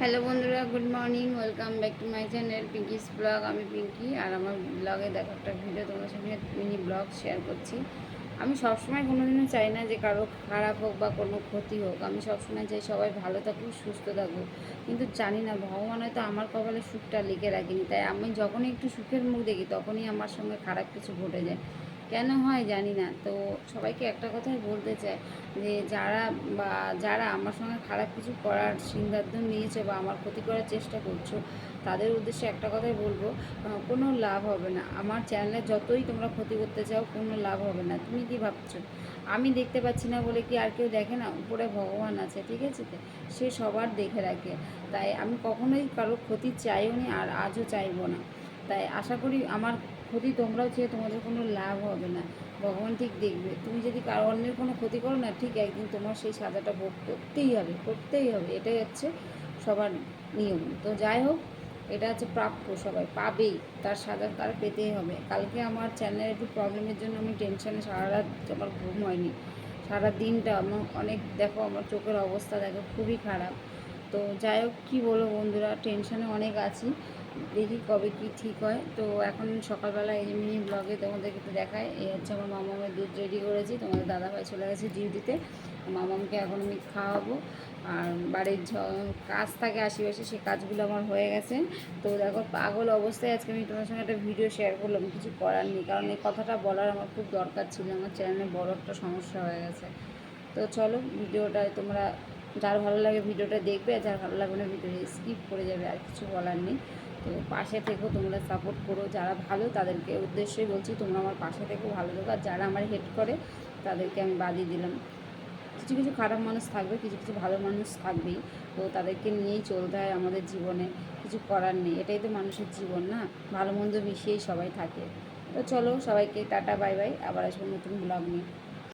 Hello বন্ধুরা good morning welcome back to my channel Pinky's blog আমি পিঙ্কি আর আমার ব্লগে দেখো একটা ভিডিও তোমার সঙ্গে মিনি ব্লগ শেয়ার করছি। আমি সবসময় কোনোদিনও চাই না যে কারও খারাপ হোক বা কোনো ক্ষতি হোক। আমি সবসময় চাই সবাই ভালো থাকুক, সুস্থ থাকুক। কিন্তু জানি না, ভগবান হয়তো আমার কপালে সুখটা লিখে রাখিনি। তাই আমি যখনই একটু সুখের মুখ দেখি, তখনই আমার সঙ্গে খারাপ কিছু ঘটে যায়। কেন হয় জানি না। তো সবাইকে একটা কথাই বলতে চাই যে, যারা বা যারা আমার সঙ্গে খারাপ কিছু করার সিদ্ধান্ত নিয়েছে বা আমার ক্ষতি করার চেষ্টা করছ, তাদের উদ্দেশ্যে একটা কথাই বলব কোনো লাভ হবে না। আমার চ্যানেলে যতই তোমরা ক্ষতি করতে চাও, কোনো লাভ হবে না। তুমি কি ভাবছ? আমি দেখতে পাচ্ছি না বলে কি আর কেউ দেখে না? উপরে ভগবান আছে, ঠিক আছে সে সবার দেখে রাখে। তাই আমি কখনোই কারও ক্ষতি চাইও নি আর আজও চাইব না। তাই আশা করি আমার ক্ষতি তোমরাও চেয়ে তোমাদের কোনো লাভ হবে না। ভগবান ঠিক দেখবে। তুমি যদি কারও অন্যের কোনো ক্ষতি করো না, ঠিক একদিন তোমার সেই সাজাটা ভোগ করতেই হবে করতেই হবে। এটাই হচ্ছে সবার নিয়ম। তো যাই হোক, এটা হচ্ছে প্রাপ্য সবাই, পাবেই। তার সাজা তার পেতেই হবে। কালকে আমার চ্যানেলের একটু প্রবলেমের জন্য আমি টেনশানে সারা রাত আমার ঘুম হয়নি। সারা দিনটা আমার অনেক, দেখো আমার চোখের অবস্থা দেখো খুবই খারাপ। তো যাই হোক, কী বলব বন্ধুরা টেনশনে অনেক আছি। দেখি কবে কি ঠিক হয়। তো এখন সকালবেলা এই মিনি ব্লগে তোমাদেরকে একটু দেখায় এই হচ্ছে আমার মামামের দুধ রেডি করেছি। তোমাদের দাদাভাই চলে গেছে ডিউটিতে মামামকে এখন আমি খাওয়াবো। আর বাড়ির কাজ থাকে আশেপাশে সেই কাজগুলো আমার হয়ে গেছে। তো দেখো, পাগল অবস্থায় আজকে আমি তোমার সঙ্গে একটা ভিডিও শেয়ার করলাম। কিছু করার নেই। কারণ এই কথাটা বলার আমার খুব দরকার ছিল। আমার চ্যানেলে বড় একটা সমস্যা হয়ে গেছে। তো চলো ভিডিওটা তোমরা যার ভালো লাগে ভিডিওটা দেখবে আর যার ভালো লাগবে না ভিডিওটা স্কিপ করে যাবে, আর কিছু বলার নেই। তো পাশে থেকেও তোমরা সাপোর্ট করো। যারা ভালো, তাদেরকে উদ্দেশ্যই বলছি, তোমরা আমার পাশে থেকেও ভালো থেকো। আর যারা আমার হেড করে, তাদেরকে আমি বাদিয়ে দিলাম। কিছু কিছু খারাপ মানুষ থাকবে, কিছু কিছু ভালো মানুষ থাকবেই। তো তাদেরকে নিয়েই চলতে হয় আমাদের জীবনে। কিছু করার নেই, এটাই তো মানুষের জীবন না? ভালো, মন্দ মিশিয়েই সবাই থাকে। তো চলো, সবাইকে টাটা, বাই বাই। আবার আসব নতুন ব্লগ নিয়ে।